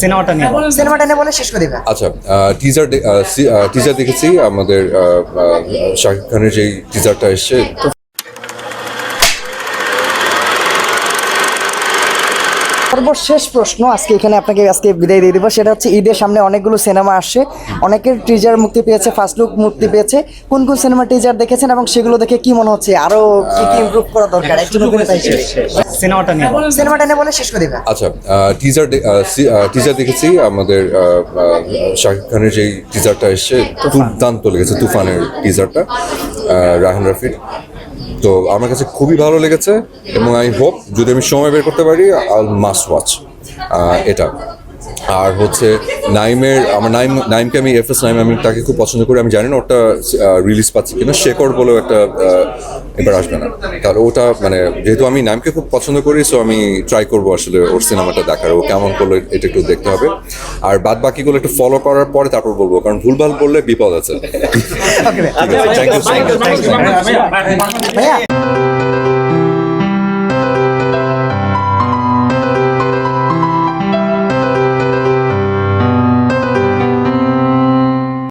সিনেমাটা নিয়ে বলো। সিনেমাটা নিয়ে বলে শেষ করে দিবে আচ্ছা টিজার টিজার দেখেছি আমাদের আহ, আহ, শাকিব খানের যে টিজারটা এসছে সর্বশেষ প্রশ্ন আজকে এখানে আপনাকে আজকে বিদায় দিয়ে দিব। সেটা হচ্ছে ঈদের সামনে অনেকগুলো সিনেমা আসছে অনেকের টিজার মুক্তি পেয়েছে ফার্স্ট লুক মুক্তি পেয়েছে। কোন কোন সিনেমা টিজার দেখেছেন এবং সেগুলো দেখে কি মনে হচ্ছে? আরও কি কি ইমপ্রুভ করা দরকার? একজন অভিনেতা সিনেমাটা নিয়ে সিনেমাটা নিয়ে বলে শেষ করে দিবে। আচ্ছা টিজার টিজার দেখেছি। আমাদের শাকিব খানের যেই টিজারটা এসছে দুর্দান্ত লেগেছে তুফানের টিজারটা রাহান রাফির। তো আমার কাছে খুবই ভালো লেগেছে এবং আই হোপ যদি আমি সময় বের করতে পারি আল মাস্ট ওয়াচ এটা। আর হচ্ছে নাইমের আমার নাইম নাইমকে আমি এফ এস নাইম আমি তাকে খুব পছন্দ করি আমি জানি না ওটা রিলিজ পাচ্ছি কিনা শেকড় বলেও একটা এবার আসবে না কারণ ওটা মানে যেহেতু আমি নাইমকে খুব পছন্দ করি সো আমি ট্রাই করব আসলে ওর সিনেমাটা দেখার ও কেমন করল এটা একটু দেখতে হবে আর বাদ বাকিগুলো একটু ফলো করার পরে তারপর বলব কারণ ভুলভাল বললে বিপদ আছে ওকে ঠিক আছে থ্যাংক ইউ সো মাচ ভাইয়া